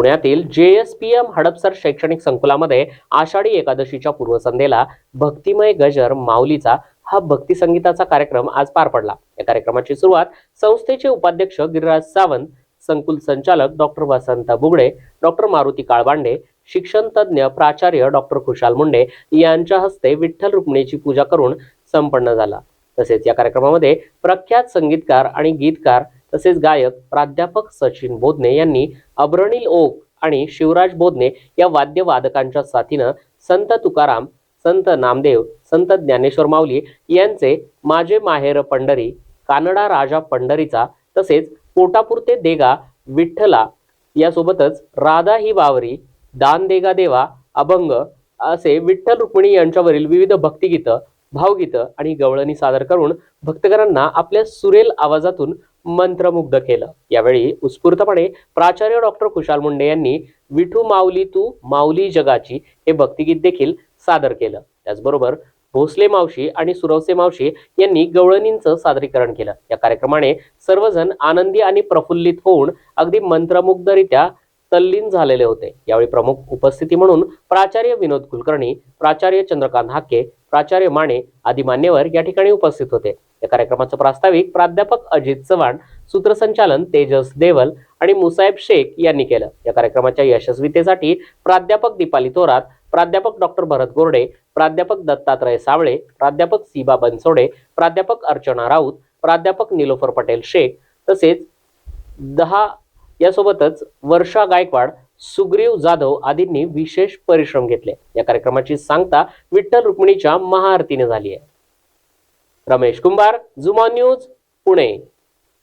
पुण्यातील जे S P M Hadapsar शैक्षणिक संकुलामध्ये आषाढी एकादशीच्या पूर्वसंध्येला भक्तिमय गजर माऊलीचा हा भक्ती संगीताचा कार्यक्रम आज पार पडला. या कार्यक्रमाची सुरुवात संस्थेचे उपाध्यक्ष गिरिराज सावंत संकुल संचालक डॉक्टर वसंत बुगडे डॉक्टर मारुती काळबांडे शिक्षण तज्ज्ञ प्राचार्य डॉक्टर खुशाल मुंडे यांच्या हस्ते विठ्ठल रुक्मिणीची पूजा करून संपन्न झाला. तसेच या कार्यक्रमामध्ये प्रख्यात संगीतकार आणि गीतकार तसेच गायक प्राध्यापक सचिन बोधने यांनी अब्रणील ओक आणि शिवराज बोधने या वाद्यवादकांच्या साथीनं संत तुकाराम संत नामदेव संत ज्ञानेश्वर माऊली यांचे माझे माहेर पंढरी कानडा राजा पंढरीचा तसेच पोटापुरते देगा विठ्ठला यासोबतच राधा ही बावरी दान देगा देवा अभंग असे विठ्ठल रुक्मिणी यांच्यावरील विविध भक्तिगीतं भावगीतं आणि गवळणी सादर करून भक्तकरांना आपल्या सुरेल आवाजातून मंत्रमुग्ध केलं. यावेळी उत्स्फूर्तपणे प्राचार्य डॉक्टर खुशाल मुंडे यांनी विठू माऊली तू माऊली जगाची हे भक्तिगीत देखील सादर केलं. त्याचबरोबर भोसले मावशी आणि सुरवसे मावशी यांनी गवळणींचं सादरीकरण केलं. या कार्यक्रमाने सर्वजण आनंदी आणि प्रफुल्लित होऊन अगदी मंत्रमुग्धरित्या तल्लीन झालेले होते. यावेळी प्रमुख उपस्थिती म्हणून प्राचार्य विनोद कुलकर्णी प्राचार्य चंद्रकांत हाके प्राचार्य माने आदी मान्यवर या ठिकाणी उपस्थित होते. या कार्यक्रमाचं प्रास्ताविक प्राध्यापक अजित चव्हाण सूत्रसंचालन तेजस देवल आणि मुसाहेब शेख यांनी केलं. या कार्यक्रमाच्या यशस्वीतेसाठी प्राध्यापक दीपाली थोरात प्राध्यापक डॉक्टर भरत गोरडे प्राध्यापक दत्तात्रय सावळे प्राध्यापक सीबा बनसोडे प्राध्यापक अर्चना राऊत प्राध्यापक निलोफर पटेल शेख तसेच दहा यासोबतच वर्षा गायकवाड सुग्रीव जाधव आदींनी विशेष परिश्रम घेतले. या कार्यक्रमाची सांगता विठ्ठल रुक्मिणीच्या महाआरतीने झाली आहे. रमेश कुंभार जुमा न्यूज पुणे.